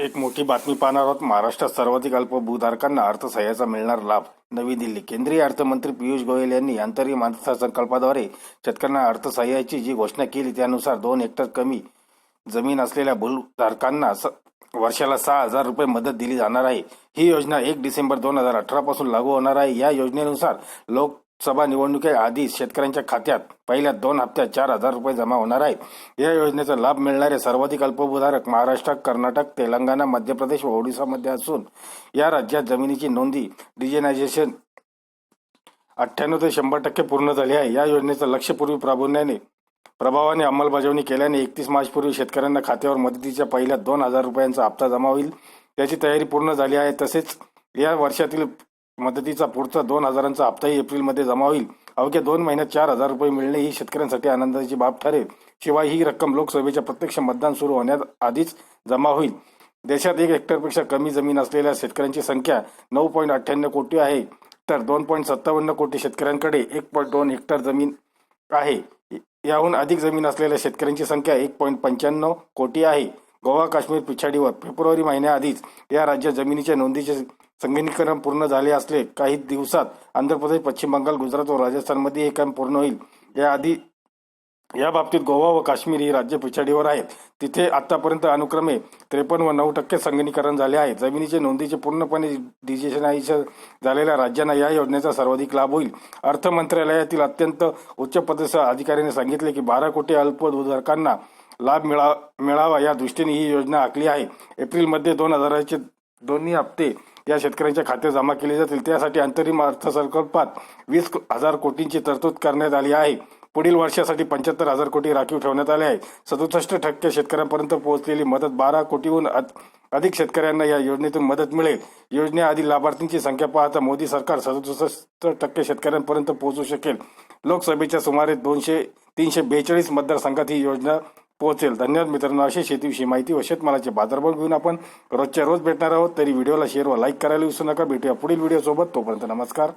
एक मोठी बातमी पाहणार आहोत. महाराष्ट्रात सर्वाधिक अल्प भूधारकांना अर्थसहाय्याचा मिळणार लाभ. नवी दिल्ली केंद्रीय अर्थमंत्री पियुष गोयल यांनी अंतरिम अर्थसंकल्पाद्वारे शेतकऱ्यांना अर्थसहाय्याची जी घोषणा केली त्यानुसार दोन हेक्टर कमी जमीन असलेल्या भूधारकांना स- वर्षाला सहा हजार रुपये मदत दिली जाणार आहे. ही योजना एक डिसेंबर दोन हजार अठरा पासून लागू होणार आहे. या योजनेनुसार लोक सभा निवडणुकीआधी शेतकऱ्यांच्या खात्यात पहिल्या दोन हप्त्यात चार हजार रुपये जमा होणार आहेत. या योजनेचा लाभ मिळणारे सर्वाधिक अल्पभूधारक महाराष्ट्र कर्नाटक तेलंगणा मध्य प्रदेश व ओडिसामध्ये असून या राज्यात जमिनीची नोंदी डिजिनायझेशन अठ्ठ्याण्णव ते शंभर टक्के पूर्ण झाली आहे. या योजनेचं लक्षपूर्वी पूर्वी प्रभावाने अंमलबजावणी केल्याने एकतीस मार्चपूर्वी शेतकऱ्यांना खात्यावर मदतीच्या पहिल्या दोन हजार रुपयांचा हप्ता जमा होईल. त्याची तयारी पूर्ण झाली आहे. तसेच या वर्षातील मदतीचा पुढचा दोन हजारांचा हप्ताही एप्रिलमध्ये जमा होईल. अवघ्या दोन महिन्यात चार हजार रुपये मिळणे ही शेतकऱ्यांसाठी आनंदाची बाब ठरेल. शिवाय ही रक्कम लोकसभेच्या प्रत्यक्ष मतदान सुरू होण्याआधीच जमा होईल. देशात एक हेक्टरपेक्षा कमी जमीन असलेल्या शेतकऱ्यांची संख्या नऊ पॉईंट अठ्ठ्याण्णव कोटी आहे. तर दोन पॉईंट सत्तावन्न कोटी शेतकऱ्यांकडे एक पॉईंट दोन हेक्टर जमीन आहे. याहून अधिक जमीन असलेल्या शेतकऱ्यांची संख्या एक पॉईंट पंच्याण्णव कोटी आहे. गोवा काश्मीर पिछाडीवर फेब्रुवारी महिन्याआधीच या राज्यात जमिनीच्या नोंदीचे संगणकीकरण पूर्ण झाले असले काही दिवसात आंध्र प्रदेश पश्चिम बंगाल गुजरात व राजस्थानमध्ये हे काम पूर्ण होईल. याआधी या बाबतीत गोवा व काश्मीर ही राज्य पिछाडीवर आहेत. तिथे आतापर्यंत अनुक्रमे त्रेपन्न व नऊ टक्के संगणीकरण झाले आहे. जमिनीचे नोंदीचे पूर्णपणे डिजिटलाइज झालेल्या राज्यांना या योजनेचा सर्वाधिक लाभ होईल. अर्थ मंत्रालयातील अत्यंत उच्च पदस्थ अधिकाऱ्याने सांगितले की बारा कोटी अल्पभूधारकांना लाभ मिळा मिळावा या दृष्टीने ही योजना आखली आहे. एप्रिलमध्ये दोन हजाराचे दोन्ही हप्ते या शेतकऱ्यांच्या खात्यात जमा केले जातील त्यासाठी अंतरिम अर्थसंकल्पात वीस हजार कोटींची तरतूद करण्यात आली आहे. पुढील वर्षासाठी पंच्याहत्तर हजार कोटी राखीव ठेवण्यात आले आहे. सदुसष्ट टक्के शेतकऱ्यांपर्यंत पोहोचलेली मदत बारा कोटीहून अधिक शेतकऱ्यांना या योजनेतून मदत मिळेल. योजनेआधी लाभार्थींची संख्या पाहता मोदी सरकार सदुसष्ट टक्के शेतकऱ्यांपर्यंत पोहोचू शकेल. लोकसभेच्या सुमारे दोनशे तीनशे बेचाळीस मतदारसंघात ही योजना पोहोचेल. धन्यवाद मित्रांनो. अशी शेतीविषयी माहिती व शेतमालाचे बाजारभाव घेऊन आपण रोजच्या रोज भेटणार आहोत. तरी व्हिडिओला शेअर व लाईक करायला विसरू नका. भेटूया पुढील व्हिडिओसोबत तोपर्यंत नमस्कार.